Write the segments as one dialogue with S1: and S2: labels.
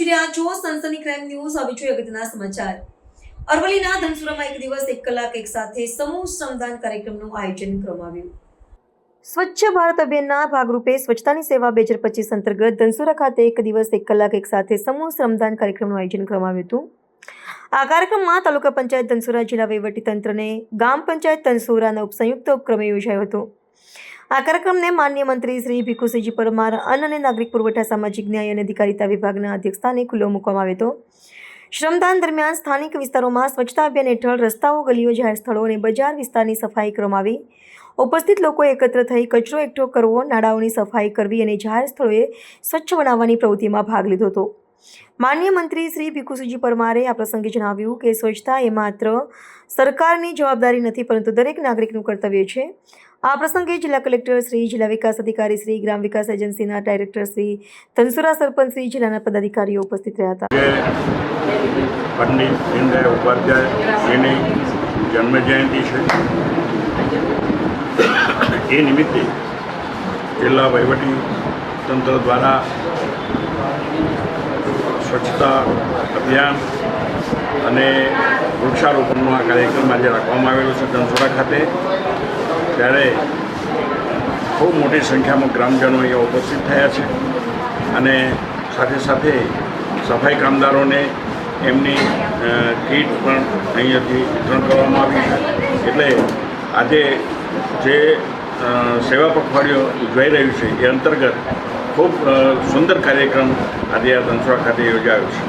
S1: સનસની crime news હવે જોઈએ અગત્યના સમાચાર. અરવલ્લીના ધનસુરામાં એક દિવસ એક કલાક એક સાથે સમૂહ શ્રમદાન કાર્યક્રમનું આયોજન કરવામાં આવ્યું. સ્વચ્છ ભારત અભિયાનના ભાગરૂપે સ્વચ્છતાની સેવા બે હજાર પચીસ અંતર્ગત ધનસુરા ખાતે એક દિવસ એક કલાક એક સાથે સમૂહ શ્રમદાન કાર્યક્રમનું આયોજન કરવામાં આવ્યું હતું. આ કાર્યક્રમમાં તાલુકા પંચાયત ધનસુરા, જિલ્લા વહીવટીતંત્રને ગામ પંચાયત ધનસુરાના ઉપસંયુક્ત ઉપક્રમે યોજાયો હતો. આ કાર્યક્રમને માન્ય મંત્રી શ્રી ભીખુસિંહજી પરમાર, અન્ન અને નાગરિક પુરવઠા, સામાજિક ન્યાય અને અધિકારિતા વિભાગના અધ્યક્ષસ્થાને ખુલ્લો મૂકવામાં આવ્યો હતો. શ્રમદાન દરમિયાન સ્થાનિક વિસ્તારોમાં સ્વચ્છતા અભિયાન હેઠળ રસ્તાઓ, ગલીઓ જાહેર સ્થળો અને બજાર વિસ્તારની સફાઈ કરવામાં આવી. ઉપસ્થિત લોકો એકત્ર થઈ કચરો એકઠો કરવો, નાળાઓની સફાઈ કરવી અને જાહેર સ્થળોએ સ્વચ્છ બનાવવાની પ્રવૃત્તિમાં ભાગ લીધો હતો. માન્ય મંત્રી શ્રી ભીખુસુજી પરમારે આ પ્રસંગે જણાવ્યું કે સ્વચ્છતા એ માત્ર સરકારની જવાબદારી નથી, પરંતુ દરેક નાગરિકનું કર્તવ્ય છે. આ પ્રસંગે જિલ્લા કલેક્ટર શ્રી, જિલ્લા વિકાસ અધિકારી શ્રી, ગ્રામ વિકાસ એજન્સીના ડાયરેક્ટર શ્રી ધનસુરા સરપંચ શ્રી, જિલ્લાના પદાધિકારીઓ ઉપસ્થિત રહ્યા હતા.
S2: એ નિમિત્તે જિલ્લા વહીવટી તંત્ર દ્વારા સ્વચ્છતા અભિયાન અને વૃક્ષારોપણનો આ કાર્યક્રમ આજે રાખવામાં આવેલો છે ધનસુરા ખાતે. ત્યારે ખૂબ મોટી સંખ્યામાં ગ્રામજનો અહીંયા ઉપસ્થિત થયા છે અને સાથે સાથે સફાઈ કામદારોને એમની કીટ પણ અહીંયાથી વિતરણ કરવામાં આવી છે. એટલે આજે જે સેવા પખવાડિયું ઉજવાઈ રહ્યું છે એ અંતર્ગત ખૂબ સુંદર કાર્યક્રમ આજે આ ધનસુરા ખાતે યોજાયો છે.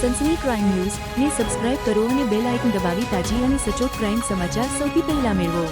S3: સનસની ક્રાઇમ ન્યૂઝ ને સબસ્ક્રાઇબ કરો અને બેલ આઇકન દબાવી તાજી અને સચોટ ક્રાઇમ સમાચાર સૌથી પહેલા મેળવો.